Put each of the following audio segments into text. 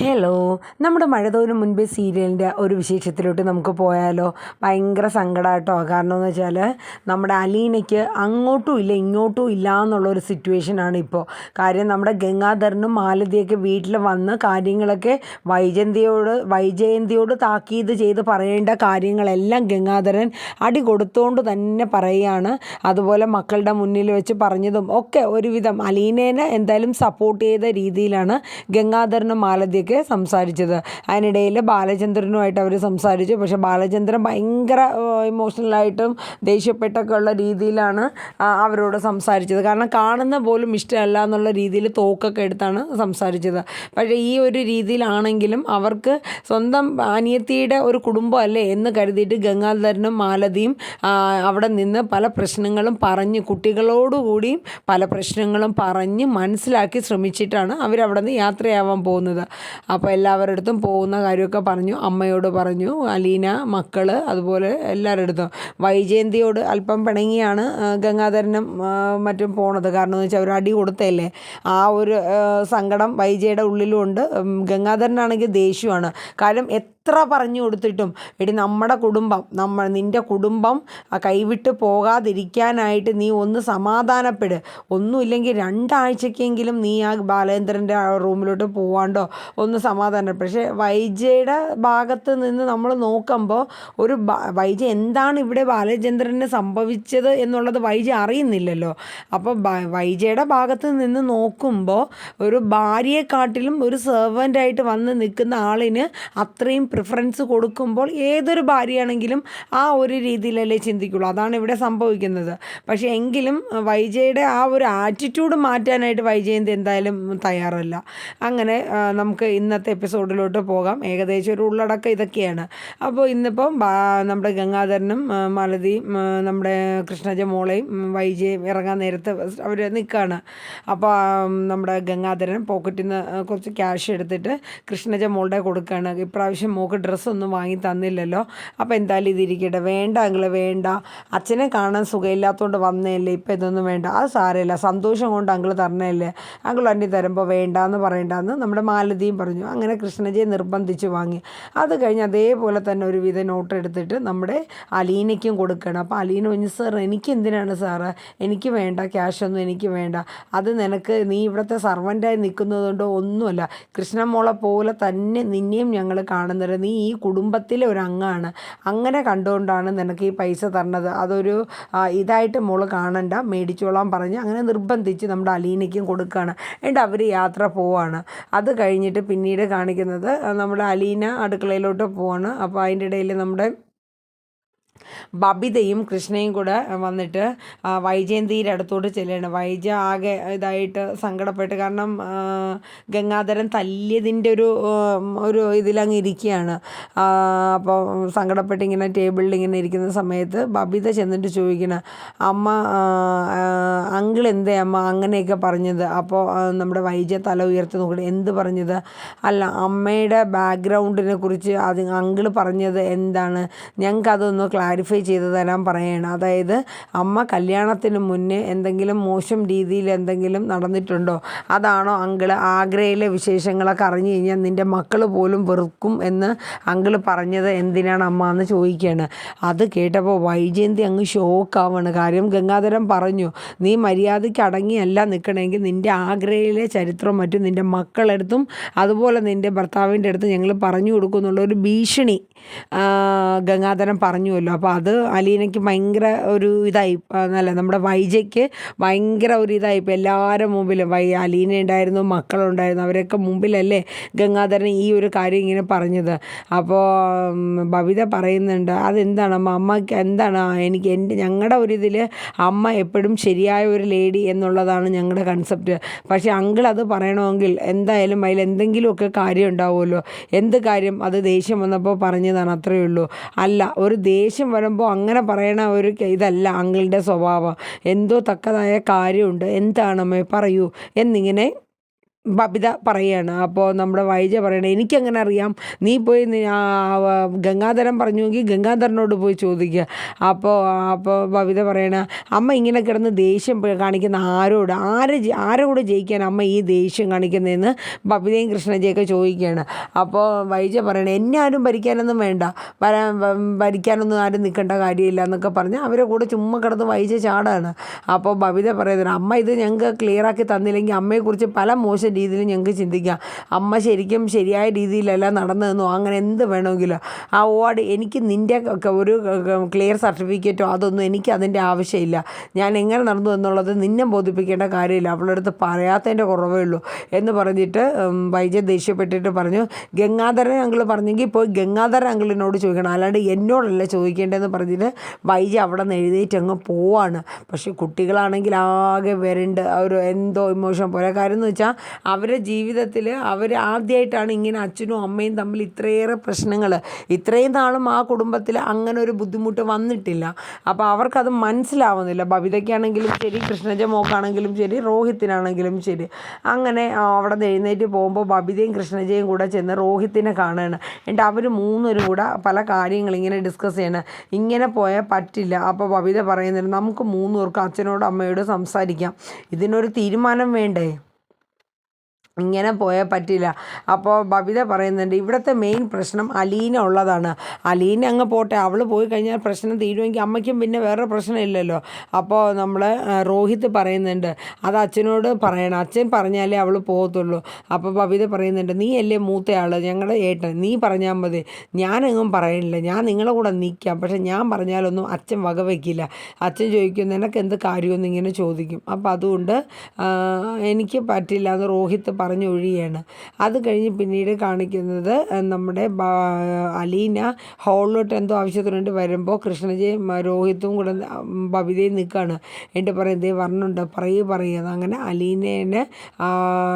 Hello നമ്മുടെ മഴതോരും മുൻപേ സീരിയലിന്റെ ഒരു വിശേഷത്തിലോട്ട് നമുക്ക് പോയാലോ? ഭയങ്കര സങ്കടമായിട്ടോ കാരണം എന്ന് വെച്ചാൽ നമ്മുടെ അലീനയ്ക്ക് അങ്ങോട്ടും ഇല്ല ഇങ്ങോട്ടും ഇല്ല എന്നുള്ളൊരു സിറ്റുവേഷനാണ് ഇപ്പോൾ കാര്യം നമ്മുടെ ഗംഗാധരനും മാലതിയൊക്കെ വീട്ടിൽ വന്ന് കാര്യങ്ങളൊക്കെ വൈജയന്തിയോട് വൈജയന്തിയോട് താക്കീത് ചെയ്ത് പറയേണ്ട കാര്യങ്ങളെല്ലാം ഗംഗാധരൻ അടി കൊടുത്തുകൊണ്ട് തന്നെ പറയുകയാണ് അതുപോലെ മക്കളുടെ മുന്നിൽ വെച്ച് പറഞ്ഞതും ഒക്കെ ഒരുവിധം അലീനേനെ എന്തായാലും സപ്പോർട്ട് ചെയ്ത രീതിയിലാണ് ഗംഗാധരനും മാലതിയൊക്കെ സംസാരിച്ചത്. അതിനിടയിൽ ബാലചന്ദ്രനുമായിട്ട് അവർ സംസാരിച്ചു. പക്ഷെ ബാലചന്ദ്രൻ ഭയങ്കര ഇമോഷണലായിട്ടും ദേഷ്യപ്പെട്ടൊക്കെ ഉള്ള രീതിയിലാണ് അവരോട് സംസാരിച്ചത്. കാരണം കാണുന്ന പോലും ഇഷ്ടമല്ല എന്നുള്ള രീതിയിൽ തോക്കൊക്കെ എടുത്താണ് സംസാരിച്ചത്. പക്ഷേ ഈ ഒരു രീതിയിലാണെങ്കിലും അവർക്ക് സ്വന്തം അനിയത്തിയുടെ ഒരു കുടുംബമല്ലേ എന്ന് കരുതിയിട്ട് ഗംഗാധരനും മാലതിയും അവിടെ നിന്ന് പല പ്രശ്നങ്ങളും പറഞ്ഞ് കുട്ടികളോടുകൂടിയും പല പ്രശ്നങ്ങളും പറഞ്ഞ് മനസ്സിലാക്കി ശ്രമിച്ചിട്ടാണ് അവരവിടെ നിന്ന് യാത്രയാവാൻ പോകുന്നത്. അപ്പോൾ എല്ലാവരുടെ അടുത്തും പോകുന്ന കാര്യമൊക്കെ പറഞ്ഞു അമ്മയോട് പറഞ്ഞു അലീന മക്കൾ അതുപോലെ എല്ലാവരുടെ അടുത്തും വൈജയന്തിയോട് അല്പം പിണങ്ങിയാണ് ഗംഗാധരനും മറ്റും പോണത്. കാരണം എന്ന് വെച്ചാൽ അവർ അടി കൊടുത്തല്ലേ ആ ഒരു സങ്കടം വൈജയുടെ ഉള്ളിലുമുണ്ട് ഉണ്ട് ഗംഗാധരനാണെങ്കിൽ ദേഷ്യമാണ്. കാര്യം എത്ര പറഞ്ഞു കൊടുത്തിട്ടും എടി നമ്മുടെ കുടുംബം നമ്മൾ നിന്റെ കുടുംബം കൈവിട്ട് പോകാതിരിക്കാനായിട്ട് നീ ഒന്ന് സമാധാനപ്പെട്. ഒന്നുമില്ലെങ്കിൽ രണ്ടാഴ്ചക്കെങ്കിലും നീ ആ ബാലേന്ദ്രന്റെ റൂമിലോട്ട് പോവാണ്ടോ? ഒന്ന് സമാധാനം പക്ഷേ വൈജയുടെ ഭാഗത്ത് നിന്ന് നമ്മൾ നോക്കുമ്പോൾ ഒരു വൈജ എന്താണ് ഇവിടെ ബാലചന്ദ്രന് സംഭവിച്ചത് എന്നുള്ളത് വൈജ അറിയുന്നില്ലല്ലോ. അപ്പോൾ വൈജയുടെ ഭാഗത്ത് നിന്ന് നോക്കുമ്പോൾ ഒരു ഭാര്യയെക്കാട്ടിലും ഒരു സെർവന്റായിട്ട് വന്ന് നിൽക്കുന്ന ആളിന് അത്രയും പ്രിഫറൻസ് കൊടുക്കുമ്പോൾ ഏതൊരു ഭാര്യയാണെങ്കിലും ആ ഒരു രീതിയിലല്ലേ ചിന്തിക്കുള്ളൂ. അതാണ് ഇവിടെ സംഭവിക്കുന്നത്. പക്ഷേ എങ്കിലും വൈജയുടെ ആ ഒരു ആറ്റിറ്റ്യൂഡ് മാറ്റാനായിട്ട് വൈജയന്തി എന്തായാലും തയ്യാറല്ല. അങ്ങനെ നമുക്ക് ഇന്നത്തെ എപ്പിസോഡിലോട്ട് പോകാം. ഏകദേശം ഒരു ഉള്ളടക്കം ഇതൊക്കെയാണ്. അപ്പോൾ ഇന്നിപ്പം നമ്മുടെ ഗംഗാധരനും മലതിയും നമ്മുടെ കൃഷ്ണജ മോളയും വൈജയും ഇറങ്ങാൻ നേരത്ത് അവർ നിൽക്കുകയാണ് അപ്പോൾ നമ്മുടെ ഗംഗാധരൻ പോക്കറ്റിൽ നിന്ന് കുറച്ച് ക്യാഷ് എടുത്തിട്ട് കൃഷ്ണജ മോളുടെ കൊടുക്കുകയാണ് ഇപ്രാവശ്യം മോൾക്ക് ഡ്രസ്സൊന്നും വാങ്ങി തന്നില്ലല്ലോ. അപ്പോൾ എന്തായാലും ഇതിരിക്കട്ടെ. വേണ്ട അങ്ങൾ വേണ്ട. അച്ഛനെ കാണാൻ സുഖമില്ലാത്തതുകൊണ്ട് വന്നതല്ലേ ഇപ്പം ഇതൊന്നും വേണ്ട. അത് സാരമില്ല. സന്തോഷം കൊണ്ട് അങ്കിൾ തരണല്ലേ അങ്കിൾ അന്നി തരുമ്പോൾ വേണ്ടാന്ന് പറയണ്ടെന്ന് നമ്മുടെ മാലതിയും പറഞ്ഞു. അങ്ങനെ കൃഷ്ണജയെ നിർബന്ധിച്ച് വാങ്ങി. അത് കഴിഞ്ഞ് അതേപോലെ തന്നെ ഒരു വിധ നോട്ട് എടുത്തിട്ട് നമ്മുടെ അലീനയ്ക്കും കൊടുക്കണം. അപ്പോൾ അലീന പറഞ്ഞു സാർ എനിക്ക് എന്തിനാണ് സാറ്? എനിക്ക് വേണ്ട ക്യാഷൊന്നും എനിക്ക് വേണ്ട. അത് നിനക്ക് നീ ഇവിടുത്തെ സർവന്റായി നിൽക്കുന്നതുകൊണ്ടോ ഒന്നുമല്ല. കൃഷ്ണമോളെ പോലെ തന്നെ നിന്നെയും ഞങ്ങൾ കാണുന്നത് നീ ഈ കുടുംബത്തിലെ ഒരു അംഗമാണ് അങ്ങനെ കണ്ടുകൊണ്ടാണ് നിനക്ക് ഈ പൈസ തരണത്. അതൊരു ഇതായിട്ട് മോൾ കാണണ്ട മേടിച്ചോളാൻ പറഞ്ഞ് അങ്ങനെ നിർബന്ധിച്ച് നമ്മുടെ അലീനയ്ക്കും കൊടുക്കുകയാണ്. എന്നിട്ട് അവർ യാത്ര പോവാണ്. അത് കഴിഞ്ഞിട്ട് പിന്നീട് കാണിക്കുന്നത് നമ്മുടെ അലീന അടുക്കളയിലോട്ട് പോവാണ്. അപ്പോൾ അതിന്റെ ഇടയിൽ നമ്മുടെ ബബിതയും കൃഷ്ണയും കൂടെ വന്നിട്ട് വൈജയന്തിയുടെ അടുത്തോട്ട് ചെല്ലുകയാണ്. വൈജ ആകെ ഇതായിട്ട് സങ്കടപ്പെട്ട് കാരണം ഗംഗാധരൻ തല്ലിയതിന്റെ ഒരു ഒരു ഇതിലങ്ങ് ഇരിക്കുകയാണ്. അപ്പോൾ സങ്കടപ്പെട്ട് ഇങ്ങനെ ടേബിളിൽ ഇങ്ങനെ ഇരിക്കുന്ന സമയത്ത് ബബിത ചെന്നിട്ട് ചോദിക്കണം അമ്മ അങ്കിൾ എന്തേ അമ്മ അങ്ങനെയൊക്കെ പറഞ്ഞത്? അപ്പോൾ നമ്മുടെ വൈജ തല ഉയർത്തി നോക്കണം എന്ത് പറഞ്ഞത്? അല്ല അമ്മയുടെ ബാക്ക്ഗ്രൗണ്ടിനെ കുറിച്ച് അത് അങ്കിൾ പറഞ്ഞത് എന്താണ്? ഞങ്ങൾക്ക് അതൊന്ന് ക്ലാരിഫൈ ചെയ്ത് തരാൻ പറയണം. അതായത് അമ്മ കല്യാണത്തിന് മുന്നേ എന്തെങ്കിലും മോശം രീതിയിൽ എന്തെങ്കിലും നടന്നിട്ടുണ്ടോ? അതാണോ അങ്കിൾ ആഗ്രയിലെ വിശേഷങ്ങളൊക്കെ അറിഞ്ഞു കഴിഞ്ഞാൽ നിന്റെ മക്കൾ പോലും വെറുക്കും എന്ന് അങ്കിൾ പറഞ്ഞത് എന്തിനാണ് അമ്മ എന്ന് ചോദിക്കുകയാണ് അത് കേട്ടപ്പോൾ വൈജയന്തി അങ്ങ് ഷോക്കാവാണ് കാര്യം ഗംഗാധരൻ പറഞ്ഞു നീ മര്യാദയ്ക്ക് അടങ്ങിയല്ല നിൽക്കണമെങ്കിൽ നിന്റെ ആഗ്രയിലെ ചരിത്രം മറ്റും നിന്റെ മക്കളെടുത്തും അതുപോലെ നിന്റെ ഭർത്താവിന്റെ അടുത്ത് ഞങ്ങൾ പറഞ്ഞു കൊടുക്കുന്നുള്ള ഒരു ഭീഷണി ഗംഗാധരൻ പറഞ്ഞുവല്ലോ. അപ്പോൾ അത് അലീനയ്ക്ക് ഭയങ്കര ഒരു ഇതായി. എന്നല്ല നമ്മുടെ വൈജയ്ക്ക് ഭയങ്കര ഒരു ഇതായി. ഇപ്പോൾ എല്ലാവരും മുമ്പിലും വൈ അലീന ഉണ്ടായിരുന്നു മക്കളുണ്ടായിരുന്നു അവരൊക്കെ മുമ്പിലല്ലേ ഗംഗാധരൻ ഈ ഒരു കാര്യം ഇങ്ങനെ പറഞ്ഞത്. അപ്പോൾ ഭവിത പറയുന്നുണ്ട് അതെന്താണ് അമ്മ? അമ്മയ്ക്ക് എന്താണ്? എനിക്ക് എന്റെ ഞങ്ങളുടെ ഒരു ഇതിൽ അമ്മ എപ്പോഴും ശരിയായ ഒരു ലേഡി എന്നുള്ളതാണ് ഞങ്ങളുടെ കൺസെപ്റ്റ് പക്ഷേ അങ്കിൾ അത് പറയണമെങ്കിൽ എന്തായാലും അതിൽ എന്തെങ്കിലുമൊക്കെ കാര്യം ഉണ്ടാവുമല്ലോ. എന്ത് കാര്യം? അത് ദേഷ്യം വന്നപ്പോൾ പറഞ്ഞതാണ് അത്രയേ ഉള്ളൂ. അല്ല ഒരു ദേഷ്യം വരുമ്പോൾ അങ്ങനെ പറയണ ഒരു ഇതല്ല ആങ്കിളിന്റെ സ്വഭാവം. എന്തോ തക്കതായ കാര്യമുണ്ട്. എന്താണമ്മേ പറയൂ. എന്നിങ്ങനെ ബബിത പറയുകയാണ് അപ്പോൾ നമ്മുടെ വൈജ പറയണേ എനിക്കങ്ങനെ അറിയാം. നീ പോയി ഗംഗാധരൻ പറഞ്ഞുവെങ്കിൽ ഗംഗാധരനോട് പോയി ചോദിക്കുക അപ്പോൾ അപ്പോൾ ബബിത പറയണ അമ്മ ഇങ്ങനെ കിടന്ന് ദേഷ്യം കാണിക്കുന്ന ആരോട്? ആര് ആരോട് ജയിക്കാൻ അമ്മ ഈ ദേഷ്യം കാണിക്കുന്നതെന്ന് ബബിതയും കൃഷ്ണജയൊക്കെ ചോദിക്കുകയാണ് അപ്പോൾ വൈജ പറയണേ എന്നെ ആരും ഭരിക്കാനൊന്നും വേണ്ട. വരാൻ ഭരിക്കാനൊന്നും ആരും നിൽക്കേണ്ട കാര്യമില്ല എന്നൊക്കെ പറഞ്ഞ് അവരെ കൂടെ ചുമ്മാ കിടന്ന് വൈജ ചാടാണ്. അപ്പോൾ ബബിത പറയുന്നത് അമ്മ ഇത് ഞങ്ങൾക്ക് ക്ലിയറാക്കി തന്നില്ലെങ്കിൽ അമ്മയെക്കുറിച്ച് പല മോശം രീതിയിൽ ഞങ്ങൾക്ക് ചിന്തിക്കാം. അമ്മ ശരിക്കും ശരിയായ രീതിയിലല്ല നടന്നതെന്നോ അങ്ങനെ എന്ത് വേണമെങ്കിലും. ആ ഓട് എനിക്ക് നിന്റെ ഒരു ക്ലിയർ സർട്ടിഫിക്കറ്റോ അതൊന്നും എനിക്ക് അതിന്റെ ആവശ്യമില്ല. ഞാൻ എങ്ങനെ നടന്നു എന്നുള്ളത് നിന്നെ ബോധിപ്പിക്കേണ്ട കാര്യമില്ല. അവളുടെ അടുത്ത് പറയാത്തതിന്റെ കുറവേ ഉള്ളൂ എന്ന് പറഞ്ഞിട്ട് ഉം, വൈജ ദേഷ്യപ്പെട്ടിട്ട് പറഞ്ഞു ഗംഗാധരൻ അങ്കിൾ പറഞ്ഞെങ്കിൽ പോയി ഗംഗാധരൻ അങ്കിളിനോട് ചോദിക്കണം. അല്ലാണ്ട് എന്നോടല്ല ചോദിക്കേണ്ടതെന്ന് പറഞ്ഞിട്ട് വൈജ അവിടെ നിന്ന് എഴുതിയിട്ട് അങ്ങ് പോവാണ്. പക്ഷേ കുട്ടികളാണെങ്കിൽ ആകെ വരണ്ട്. ഒരു എന്തോ ഇമോഷൻ പോലെ. കാര്യം എന്ന് വെച്ചാൽ അവരുടെ ജീവിതത്തിൽ അവർ ആദ്യമായിട്ടാണ് ഇങ്ങനെ അച്ഛനും അമ്മയും തമ്മിൽ ഇത്രയേറെ പ്രശ്നങ്ങൾ. ഇത്രയും നാളും ആ കുടുംബത്തിൽ അങ്ങനെ ഒരു ബുദ്ധിമുട്ട് വന്നിട്ടില്ല. അപ്പോൾ അവർക്കത് മനസ്സിലാവുന്നില്ല. ബബിതയ്ക്കാണെങ്കിലും ശരി കൃഷ്ണജ മോക്കാണെങ്കിലും ശരി രോഹിത്തിനാണെങ്കിലും ശരി. അങ്ങനെ അവിടെ എഴുന്നേറ്റ് പോകുമ്പോൾ ബബിതയും കൃഷ്ണജയും കൂടെ ചെന്ന് രോഹിത്തിനെ കാണുകയാണ് എന്നിട്ട് അവർ മൂന്നുപേരും കൂടെ പല കാര്യങ്ങൾ ഇങ്ങനെ ഡിസ്കസ് ചെയ്യണം. ഇങ്ങനെ പോയാൽ പറ്റില്ല. അപ്പോൾ ബബിത പറയുന്നുണ്ട് നമുക്ക് മൂന്ന് പേർക്ക് അച്ഛനോടും അമ്മയോടും സംസാരിക്കാം. ഇതിനൊരു തീരുമാനം വേണ്ടേ? ഇങ്ങനെ പോയാൽ പറ്റില്ല. അപ്പോൾ ബബിത പറയുന്നുണ്ട് ഇവിടുത്തെ മെയിൻ പ്രശ്നം അലീന ഉള്ളതാണ്. അലീന അങ്ങ് പോട്ടെ. അവൾ പോയി കഴിഞ്ഞാൽ പ്രശ്നം തീരുമെങ്കിൽ അമ്മയ്ക്കും പിന്നെ വേറെ പ്രശ്നമില്ലല്ലോ അപ്പോൾ നമ്മൾ രോഹിത് പറയുന്നുണ്ട് അത് അച്ഛനോട് പറയണം. അച്ഛൻ പറഞ്ഞാലേ അവൾ പോകത്തുള്ളൂ. അപ്പോൾ ബബിത പറയുന്നുണ്ട് നീ അല്ലേ മൂത്തയാൾ ഞങ്ങളുടെ ഏട്ടൻ. നീ പറഞ്ഞാൽ മതി. ഞാനെങ്ങും പറയണില്ല. ഞാൻ നിങ്ങളെ കൂടെ നിൽക്കാം പക്ഷേ ഞാൻ പറഞ്ഞാലൊന്നും അച്ഛൻ വകവയ്ക്കില്ല അച്ഛൻ ചോദിക്കും നിനക്ക് എന്ത് കാര്യമെന്ന്? ഇങ്ങനെ ചോദിക്കും. അപ്പോൾ അതുകൊണ്ട് എനിക്ക് പറ്റില്ല. എന്ന് രോഹിത്ത് പറഞ്ഞു ഒഴിയാണ് അത് കഴിഞ്ഞ് പിന്നീട് കാണിക്കുന്നത് നമ്മുടെ അലീന ഹോളിലോട്ട് എന്തോ ആവശ്യത്തിന് വേണ്ടി വരുമ്പോൾ കൃഷ്ണജയും രോഹിത്തും കൂടെ ബബിതയും നിൽക്കുകയാണ് എന്നിട്ട് പറയും ദേ വരണുണ്ട് പറയൂ പറയുന്നത് അങ്ങനെ അലീനേനെ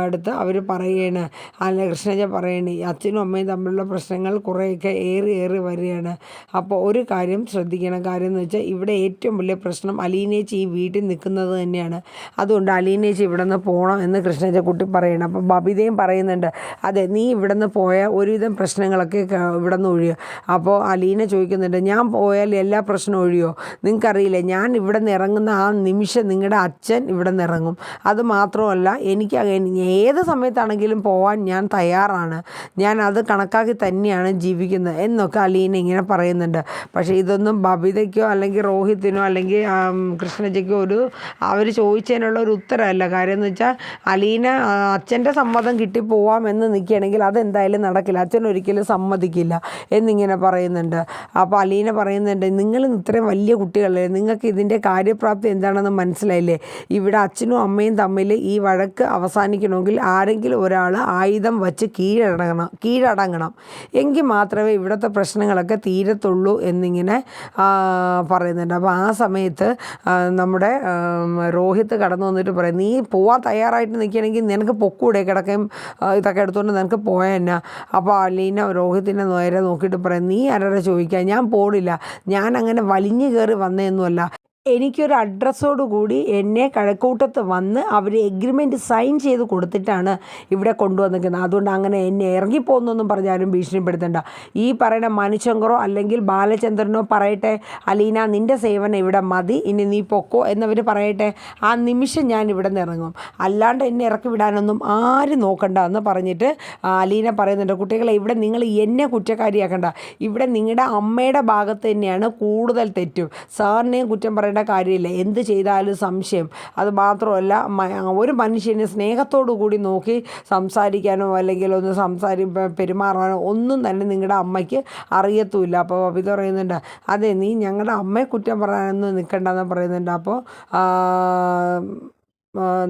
അടുത്ത് അവർ പറയുകയാണ് അല്ല കൃഷ്ണജ പറയണ അച്ഛനും അമ്മയും തമ്മിലുള്ള പ്രശ്നങ്ങൾ കുറേയൊക്കെ ഏറി ഏറി വരികയാണ്. അപ്പോൾ ഒരു കാര്യം ശ്രദ്ധിക്കണം. കാര്യം എന്ന് വെച്ചാൽ ഇവിടെ ഏറ്റവും വലിയ പ്രശ്നം അലീനേച്ചി ഈ വീട്ടിൽ നിൽക്കുന്നത് തന്നെയാണ്. അതുകൊണ്ട് അലീനേച്ചി ഇവിടെ നിന്ന് പോകണം എന്ന് കൃഷ്ണജ കുട്ടി പറയണം. അപ്പോൾ ബബിതയും പറയുന്നുണ്ട് അതെ നീ ഇവിടെ നിന്ന് പോയാൽ ഒരുവിധം പ്രശ്നങ്ങളൊക്കെ ഇവിടെ നിന്ന് ഒഴിയും? അപ്പോൾ അലീന ചോദിക്കുന്നുണ്ട് ഞാൻ പോയാൽ എല്ലാ പ്രശ്നവും ഒഴിയോ? നിങ്ങൾക്കറിയില്ലേ ഞാൻ ഇവിടെ നിന്ന് ഇറങ്ങുന്ന ആ നിമിഷം നിങ്ങളുടെ അച്ഛൻ ഇവിടെ നിന്ന് ഇറങ്ങും. അത് മാത്രമല്ല എനിക്ക് ഏത് സമയത്താണെങ്കിലും പോകാൻ ഞാൻ തയ്യാറാണ്. ഞാൻ അത് കണക്കാക്കി തന്നെയാണ് ജീവിക്കുന്നത് എന്നൊക്കെ അലീന ഇങ്ങനെ പറയുന്നുണ്ട്. പക്ഷേ ഇതൊന്നും ബബിതയ്ക്കോ അല്ലെങ്കിൽ റോഹിത്തിനോ അല്ലെങ്കിൽ കൃഷ്ണജയ്ക്കോ ഒരു അവർ ചോദിച്ചതിനുള്ള ഒരു ഉത്തരമല്ല. കാര്യം എന്ന് വെച്ചാൽ അലീന ആ, അച്ഛന്റെ സമ്മതം കിട്ടി പോവാമെന്ന് നിൽക്കുകയാണെങ്കിൽ അതെന്തായാലും നടക്കില്ല. അച്ഛൻ ഒരിക്കലും സമ്മതിക്കില്ല എന്നിങ്ങനെ പറയുന്നുണ്ട്. അപ്പോൾ അലീന പറയുന്നുണ്ട് നിങ്ങൾ ഇത്രയും വലിയ കുട്ടികളല്ലേ? നിങ്ങൾക്ക് ഇതിന്റെ കാര്യപ്രാപ്തി എന്താണെന്ന് മനസ്സിലായില്ലേ? ഇവിടെ അച്ഛനും അമ്മയും തമ്മിൽ ഈ വഴക്ക് അവസാനിക്കണമെങ്കിൽ ആരെങ്കിലും ഒരാൾ ആയുധം വച്ച് കീഴടങ്ങണം കീഴടങ്ങണം. എങ്കിൽ മാത്രമേ ഇവിടുത്തെ പ്രശ്നങ്ങളൊക്കെ തീരത്തുള്ളൂ എന്നിങ്ങനെ പറയുന്നുണ്ട്. അപ്പോൾ ആ സമയത്ത് നമ്മുടെ രോഹിത് കടന്നു വന്നിട്ട് പറയും നീ പോവാൻ തയ്യാറായിട്ട് നിൽക്കുകയാണെങ്കിൽ നിനക്ക് പൊക്കൂടെ. കിടക്കയും കിടക്കുകയും ഇതൊക്കെ എടുത്തുകൊണ്ട് നിനക്ക് പോയെന്നാ. അപ്പോൾ അലീന രോഹിത്തിനെ നേരെ നോക്കിയിട്ട് പറയാം നീ ആരോടെ ചോദിക്കുക ഞാൻ പോണില്ല. ഞാൻ അങ്ങനെ വലിഞ്ഞു കയറി വന്നതൊന്നുമല്ല എനിക്കൊരു അഡ്രസ്സോട് കൂടി എന്നെ കഴക്കൂട്ടത്ത് വന്ന് അവർ എഗ്രിമെന്റ് സൈൻ ചെയ്ത് കൊടുത്തിട്ടാണ് ഇവിടെ കൊണ്ടുവന്നിരിക്കുന്നത്. അതുകൊണ്ട് അങ്ങനെ എന്നെ ഇറങ്ങിപ്പോകുന്നൊന്നും പറഞ്ഞാലും ഭീഷണിപ്പെടുത്തണ്ട. ഈ പറയുന്ന മനുശങ്കറോ അല്ലെങ്കിൽ ബാലചന്ദ്രനോ പറയട്ടെ അലീന നിന്റെ സേവനം ഇവിടെ മതി ഇനി നീ പൊക്കോ എന്നവർ പറയട്ടെ ആ നിമിഷം ഞാൻ ഇവിടെ നിന്ന് ഇറങ്ങും. അല്ലാണ്ട് എന്നെ ഇറക്കി വിടാനൊന്നും ആരും നോക്കണ്ട എന്ന് പറഞ്ഞിട്ട് അലീന പറയുന്നുണ്ട് കുട്ടികളെ ഇവിടെ നിങ്ങൾ എന്നെ കുറ്റക്കാരിയാക്കണ്ട. ഇവിടെ നിങ്ങളുടെ അമ്മയുടെ ഭാഗത്ത് തന്നെയാണ് കൂടുതൽ തെറ്റും. സാറിനെയും കുറ്റം പറയേണ്ട കാര്യമില്ല. എന്ത് ചെയ്താലും സംശയം. അത് മാത്രമല്ല ഒരു മനുഷ്യനെ സ്നേഹത്തോടു കൂടി നോക്കി സംസാരിക്കാനോ അല്ലെങ്കിൽ ഒന്ന് സംസാരി പെരുമാറാനോ ഒന്നും തന്നെ നിങ്ങളുടെ അമ്മയ്ക്ക് അറിയത്തുമില്ല. അപ്പോൾ ഇത് പറയുന്നുണ്ട് അതെ നീ ഞങ്ങളുടെ അമ്മയെ കുറ്റം പറയാനൊന്നും നിൽക്കണ്ടെന്ന് പറയുന്നുണ്ട്. അപ്പോൾ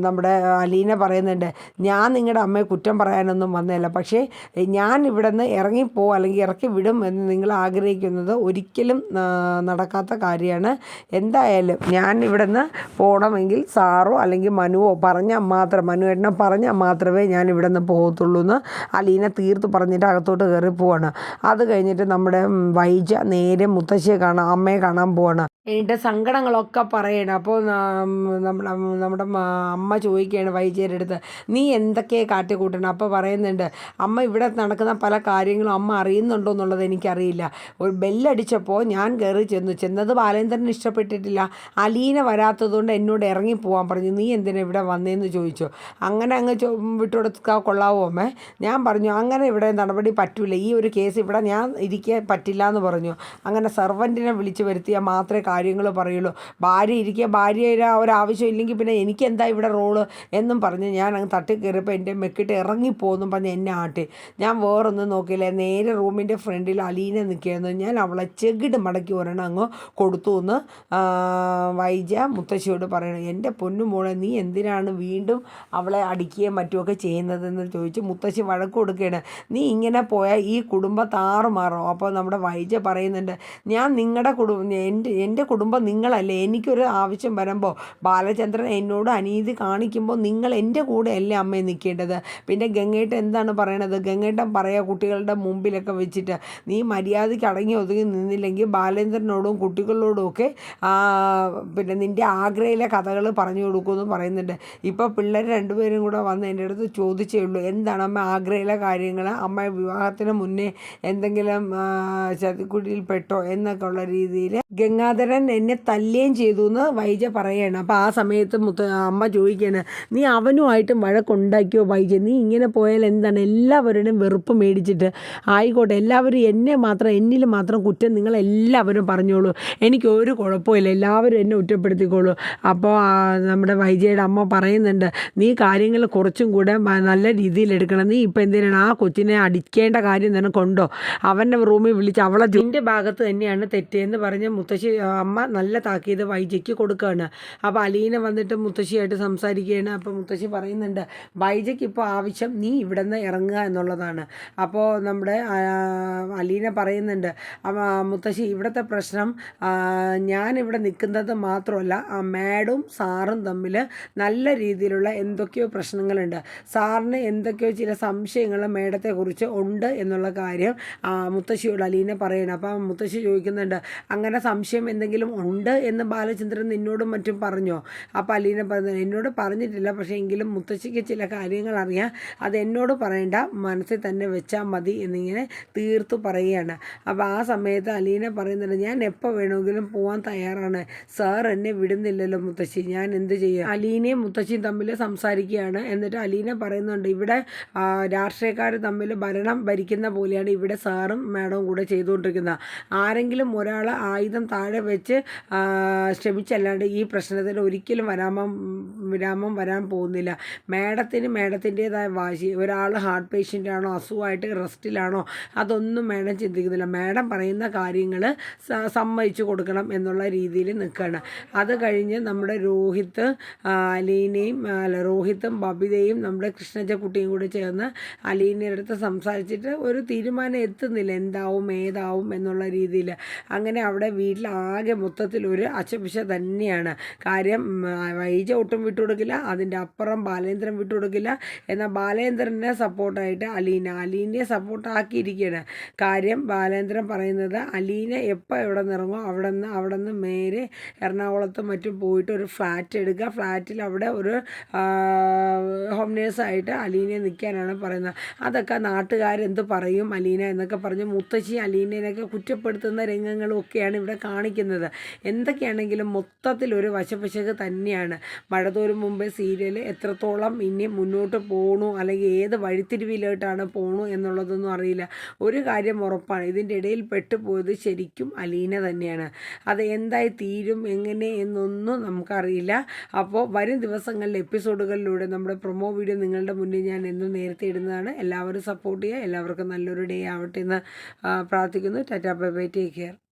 നമ്മുടെ അലീന പറയുന്നുണ്ട് ഞാൻ നിങ്ങളുടെ അമ്മയെ കുറ്റം പറയാനൊന്നും വന്നതല്ല. പക്ഷേ ഞാൻ ഇവിടെ നിന്ന് ഇറങ്ങിപ്പോ അല്ലെങ്കിൽ ഇറക്കി വിടും എന്ന് നിങ്ങൾ ആഗ്രഹിക്കുന്നത് ഒരിക്കലും നടക്കാത്ത കാര്യമാണ്. എന്തായാലും ഞാൻ ഇവിടെ നിന്ന് പോകണമെങ്കിൽ സാറോ അല്ലെങ്കിൽ മനുവോ പറഞ്ഞാൽ മാത്രം മനുവേട്ടനെ പറഞ്ഞാൽ മാത്രമേ ഞാൻ ഇവിടെ നിന്ന് പോകത്തുള്ളൂ എന്ന് അലീന തീർത്ത് പറഞ്ഞിട്ട് അകത്തോട്ട് കയറി പോവാണ്. അത് കഴിഞ്ഞിട്ട് നമ്മുടെ വൈജ നേരെ മുത്തശ്ശിയെ കാണാൻ അമ്മയെ കാണാൻ പോവാണ്. എന്റെ സങ്കടങ്ങളൊക്കെ പറയണം. അപ്പോൾ നമ്മുടെ നമ്മുടെ അമ്മ ചോദിക്കുകയാണ് വൈദ്യരുടെ അടുത്ത് നീ എന്തൊക്കെയാണ് കാട്ടിക്കൂട്ടണം അപ്പോൾ പറയുന്നുണ്ട് അമ്മ ഇവിടെ നടക്കുന്ന പല കാര്യങ്ങളും അമ്മ അറിയുന്നുണ്ടോ എന്നുള്ളത് എനിക്കറിയില്ല. ഒരു ബെല്ലടിച്ചപ്പോൾ ഞാൻ കയറി ചെന്നു. ചെന്നത് ബാലേന്ദ്രന് ഇഷ്ടപ്പെട്ടിട്ടില്ല. അലീന വരാത്തതുകൊണ്ട് എന്നോട് ഇറങ്ങി പോകാൻ പറഞ്ഞു. നീ എന്തിനാ ഇവിടെ വന്നേന്ന് ചോദിച്ചു. അങ്ങനെ അങ്ങ് ചോ വിട്ടുകൊടുക്കാൻ കൊള്ളാവോ അമ്മേ? ഞാൻ പറഞ്ഞു അങ്ങനെ ഇവിടെ നടപടി പറ്റില്ല ഈ ഒരു കേസ് ഇവിടെ ഞാൻ ഇരിക്കാൻ പറ്റില്ല എന്ന് പറഞ്ഞു. അങ്ങനെ സെർവന്റിനെ വിളിച്ചു വരുത്തിയാൽ മാത്രമേ കാര്യങ്ങൾ പറയുള്ളൂ. ഭാര്യ ഇരിക്കുക ഭാര്യയുടെ ഒരാവശ്യം ഇല്ലെങ്കിൽ പിന്നെ എനിക്ക് എന്താ ഇവിടെ റോൾ? എന്നും പറഞ്ഞ് ഞാൻ അങ്ങ് തട്ടി കയറിയപ്പോൾ എന്റെ മെക്കിട്ട് ഇറങ്ങിപ്പോന്നും പറഞ്ഞ് എന്നെ ആട്ടി. ഞാൻ വേറൊന്നും നോക്കിയില്ല. നേരെ റൂമിന്റെ ഫ്രണ്ടിൽ അലീനെ നിൽക്കുകയായിരുന്നു. ഞാൻ അവളെ ചെകിട് മടക്കി ഒരെണ്ണം അങ്ങ് കൊടുത്തു എന്ന് വൈജ മുത്തശ്ശിയോട് പറയണം. എന്റെ പൊന്നു മോളെ നീ എന്തിനാണ് വീണ്ടും അവളെ അടിക്കുകയും മറ്റുമൊക്കെ ചെയ്യുന്നതെന്ന് ചോദിച്ച് മുത്തശ്ശി വഴക്ക് കൊടുക്കുകയാണ്. നീ ഇങ്ങനെ പോയാൽ ഈ കുടുംബം താറുമാറും അപ്പോൾ നമ്മുടെ വൈജ പറയുന്നുണ്ട് ഞാൻ നിങ്ങളുടെ കുടുംബം എന്റെ എന്റെ കുടുംബം നിങ്ങളല്ലേ? എനിക്കൊരു ആവശ്യം വരുമ്പോൾ ബാലചന്ദ്രൻ എന്നോട് അനീതി കാണിക്കുമ്പോൾ നിങ്ങൾ എന്റെ കൂടെ അല്ലേ അമ്മയെ നിൽക്കേണ്ടത് പിന്നെ ഗംഗേട്ടൻ എന്താണ് പറയണത്? ഗംഗേട്ടൻ പറയുക കുട്ടികളുടെ മുമ്പിലൊക്കെ വെച്ചിട്ട് നീ മര്യാദയ്ക്ക് അടങ്ങി ഒതുങ്ങി നിന്നില്ലെങ്കിൽ ബാലേന്ദ്രനോടും കുട്ടികളോടും ഒക്കെ പിന്നെ നിന്റെ ആഗ്രയിലെ കഥകൾ പറഞ്ഞു കൊടുക്കുമെന്ന് പറയുന്നുണ്ട്. ഇപ്പോൾ പിള്ളേർ രണ്ടുപേരും കൂടെ വന്ന് എന്റെ അടുത്ത് ചോദിച്ചേ ഉള്ളൂ എന്താണ് അമ്മ ആഗ്രയിലെ കാര്യങ്ങൾ അമ്മ വിവാഹത്തിന് മുന്നേ എന്തെങ്കിലും ചതിക്കുടിയിൽ പെട്ടോ എന്നൊക്കെ ഉള്ള രീതിയിൽ ഗംഗാധരൻ എന്നെ തല്ലുകയും ചെയ്തു എന്ന് വൈജ പറയാണ്. അപ്പോൾ ആ സമയത്ത് മുത്ത അമ്മ ചോദിക്കുകയാണ് നീ അവനുമായിട്ടും വഴക്കുണ്ടാക്കിയോ വൈജ? നീ ഇങ്ങനെ പോയാൽ എന്താണ്? എല്ലാവരുടെയും വെറുപ്പ് മേടിച്ചിട്ട് ആയിക്കോട്ടെ എല്ലാവരും എന്നെ മാത്രം എന്നിൽ മാത്രം കുറ്റം നിങ്ങളെല്ലാവരും പറഞ്ഞോളൂ. എനിക്ക് ഒരു കുഴപ്പമില്ല എല്ലാവരും എന്നെ കുറ്റപ്പെടുത്തിക്കോളൂ. അപ്പോൾ നമ്മുടെ വൈജയുടെ അമ്മ പറയുന്നുണ്ട് നീ കാര്യങ്ങൾ കുറച്ചും കൂടെ നല്ല രീതിയിൽ എടുക്കണം. നീ ഇപ്പോൾ എന്തിനാണ് ആ കൊച്ചിനെ അടിക്കേണ്ട കാര്യം തന്നെ കൊണ്ടോ. അവന്റെ റൂമിൽ വിളിച്ച് അവളെ നിന്റെ ഭാഗത്ത് തന്നെയാണ് തെറ്റെന്ന് പറഞ്ഞ് മുത്തശ്ശി അമ്മ നല്ല താക്കീത് വൈജയ്ക്ക് കൊടുക്കുകയാണ് അപ്പോൾ അലീന വന്നിട്ട് മുത്തശ്ശിയായിട്ട് സംസാരിക്കുകയാണ്. അപ്പോൾ മുത്തശ്ശി പറയുന്നുണ്ട് വൈജയ്ക്ക് ഇപ്പോൾ ആവശ്യം നീ ഇവിടെ നിന്ന് ഇറങ്ങുക എന്നുള്ളതാണ്. അപ്പോൾ നമ്മുടെ അലീന പറയുന്നുണ്ട് മുത്തശ്ശി ഇവിടുത്തെ പ്രശ്നം ഞാനിവിടെ നിൽക്കുന്നത് മാത്രമല്ല ആ മാഡും സാറും തമ്മിൽ നല്ല രീതിയിലുള്ള എന്തൊക്കെയോ പ്രശ്നങ്ങളുണ്ട്. സാറിന് എന്തൊക്കെയോ ചില സംശയങ്ങൾ മേഡത്തെക്കുറിച്ച് ഉണ്ട് എന്നുള്ള കാര്യം മുത്തശ്ശിയോട് അലീന പറയണം. അപ്പം മുത്തശ്ശി ചോദിക്കുന്നുണ്ട് അങ്ങനെ സംശയം എന്തെങ്കിലും ഉണ്ട് എന്ന് ബാലചന്ദ്രൻ നിന്നോടും മറ്റും പറഞ്ഞോ? അപ്പോൾ അലീന പറഞ്ഞു എന്നോട് പറഞ്ഞിട്ടില്ല പക്ഷേ എങ്കിലും മുത്തശ്ശിക്ക് ചില കാര്യങ്ങൾ അറിയാം. അത് എന്നോട് പറയണ്ട മനസ്സിൽ തന്നെ വെച്ചാൽ മതി എന്നിങ്ങനെ തീർത്തു പറയുകയാണ്. അപ്പോൾ ആ സമയത്ത് അലീന പറയുന്നുണ്ട് ഞാൻ എപ്പോൾ വേണമെങ്കിലും പോകാൻ തയ്യാറാണ്. സാർ എന്നെ വിടുന്നില്ലല്ലോ മുത്തശ്ശി. ഞാൻ എന്ത് ചെയ്യും? അലീനയും മുത്തശ്ശിയും തമ്മിൽ സംസാരിക്കുകയാണ്. എന്നിട്ട് അലീന പറയുന്നുണ്ട് ഇവിടെ രാഷ്ട്രീയക്കാർ തമ്മിൽ ഭരണം ഭരിക്കുന്ന പോലെയാണ് ഇവിടെ സാറും മാഡവും കൂടെ ചെയ്തുകൊണ്ടിരിക്കുന്നത്. ആരെങ്കിലും ഒരാൾ ആയുധം താഴെ വെച്ച് ആ, ശ്രമിച്ചല്ലാണ്ട് ഈ പ്രശ്നത്തിൽ ഒരിക്കലും വരാമം വിരാമം വരാൻ പോകുന്നില്ല. മേഡത്തിന് മേഡത്തിന്റെതായ വാശി ഒരാൾ ഹാർട്ട് പേഷ്യന്റ് ആണോ അസുഖമായിട്ട് റെസ്റ്റിലാണോ അതൊന്നും മേഡം ചിന്തിക്കുന്നില്ല. മേഡം പറയുന്ന കാര്യങ്ങൾ സമ്മതിച്ചു കൊടുക്കണം എന്നുള്ള രീതിയിൽ നിൽക്കുകയാണ്. അത് കഴിഞ്ഞ് നമ്മുടെ രോഹിത്ത് അലീനയും അല്ല രോഹിത്തും ബബിതയും നമ്മുടെ കൃഷ്ണജ കൂടെ ചേർന്ന് അലീനയുടെ അടുത്ത് സംസാരിച്ചിട്ട് ഒരു തീരുമാനം എത്തുന്നില്ല. എന്താവും ഏതാവും എന്നുള്ള രീതിയിൽ. അങ്ങനെ അവിടെ വീട്ടിലാകെ മൊത്തത്തിൽ ഒരു അച്ചപിശ തന്നെയാണ്. കാര്യം വൈജ ഒട്ടും വിട്ടുകൊടുക്കില്ല അതിന്റെ അപ്പുറം ബാലേന്ദ്രൻ വിട്ടുകൊടുക്കില്ല. എന്നാൽ ബാലേന്ദ്രനെ സപ്പോർട്ടായിട്ട് അലീന അലീനയെ സപ്പോർട്ടാക്കിയിരിക്കുകയാണ്. കാര്യം ബാലേന്ദ്രൻ പറയുന്നത് അലീന എപ്പോൾ എവിടെ നിന്ന് ഇറങ്ങും അവിടെ നിന്ന് അവിടെ നിന്ന് നേരെ എറണാകുളത്തും മറ്റും പോയിട്ട് ഒരു ഫ്ലാറ്റ് എടുക്കുക. ഫ്ലാറ്റിൽ അവിടെ ഒരു ഹോം നേഴ്സായിട്ട് അലീനയെ നിൽക്കാനാണ് പറയുന്നത്. അതൊക്കെ നാട്ടുകാരെന്ത് പറയും അലീന എന്നൊക്കെ പറഞ്ഞ് മുത്തശ്ശി അലീനയൊക്കെ കുറ്റപ്പെടുത്തുന്ന രംഗങ്ങളും ഒക്കെയാണ് ഇവിടെ കാണിക്കുന്നത്. എന്തൊക്കെയാണെങ്കിലും മൊത്തത്തിൽ ഒരു വശപശക് തന്നെയാണ്. മഴ തോരും മുമ്പേ സീരിയൽ എത്രത്തോളം ഇനി മുന്നോട്ട് പോകണു അല്ലെങ്കിൽ ഏത് വഴിത്തിരിവിലോട്ടാണ് പോകണു എന്നുള്ളതൊന്നും അറിയില്ല. ഒരു കാര്യം ഉറപ്പാണ് ഇതിന്റെ ഇടയിൽ പെട്ടുപോയത് ശരിക്കും അലീന തന്നെയാണ്. അത് എന്തായി തീരും എങ്ങനെ എന്നൊന്നും നമുക്കറിയില്ല. അപ്പോൾ വരും ദിവസങ്ങളിലെ എപ്പിസോഡുകളിലൂടെ നമ്മുടെ പ്രൊമോ വീഡിയോ നിങ്ങളുടെ മുന്നിൽ ഞാൻ എന്നും നേരത്തെ ഇടുന്നതാണ്. എല്ലാവരും സപ്പോർട്ട് ചെയ്യുക. എല്ലാവർക്കും നല്ലൊരു ഡേ ആവട്ടെ എന്ന് പ്രാർത്ഥിക്കുന്നു. Tata bye bye. Take care.